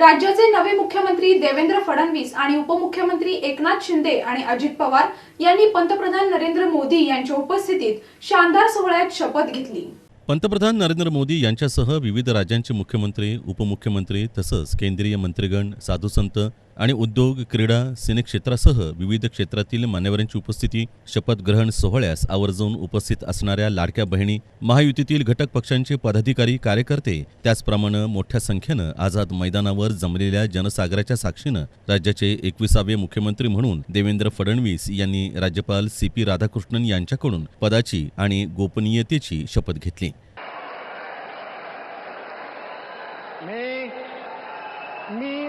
राज्याचे नवे मुख्यमंत्री देवेंद्र फडणवीस आणि उपमुख्यमंत्री एकनाथ शिंदे आणि अजित पवार यांनी पंतप्रधान नरेंद्र मोदी यांच्या उपस्थितीत शानदार सोहळ्यात शपथ घेतली. पंतप्रधान नरेंद्र मोदी यांच्यासह विविध राज्यांचे मुख्यमंत्री उपमुख्यमंत्री तसंच केंद्रीय मंत्रिगण साधुसंत आणि उद्योग क्रीडा सिने क्षेत्रासह विविध क्षेत्रातील मान्यवरांची उपस्थिती शपथग्रहण सोहळ्यास आवर्जून उपस्थित असणाऱ्या लाडक्या बहिणी महायुतीतील घटक पक्षांचे पदाधिकारी कार्यकर्ते त्याचप्रमाणे मोठ्या संख्येनं आझाद मैदानावर जमलेल्या जनसागराच्या साक्षीनं राज्याचे एकविसावे मुख्यमंत्री म्हणून देवेंद्र फडणवीस यांनी राज्यपाल सी पी राधाकृष्णन यांच्याकडून पदाची आणि गोपनीयतेची शपथ घेतली. मी मी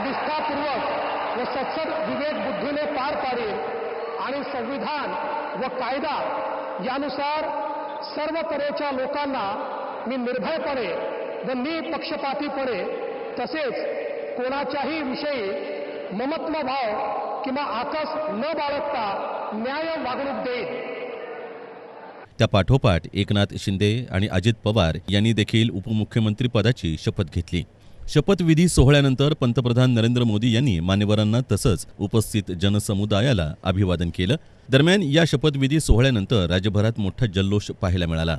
निष्ठापूर्वक व सत्सद विवेक बुद्धीने पार पाडेल आणि संविधान व कायदा यानुसार सर्व तऱ्हेच्या लोकांना मी निर्भयपणे व निपक्षपातीपणे तसेच कोणाच्याही विषयी ममत्व भाव किंवा आकस न बाळगता न्याय वागणूक देईन. त्या पाठोपाठ एकनाथ शिंदे आणि अजित पवार यांनी देखील उपमुख्यमंत्री पदाची शपथ घेतली. शपथविधी सोहळ्यानंतर पंतप्रधान नरेंद्र मोदी यांनी मान्यवरांना तसंच उपस्थित जनसमुदायाला अभिवादन केलं. दरम्यान या शपथविधी सोहळ्यानंतर राज्यभरात मोठा जल्लोष पाहायला मिळाला.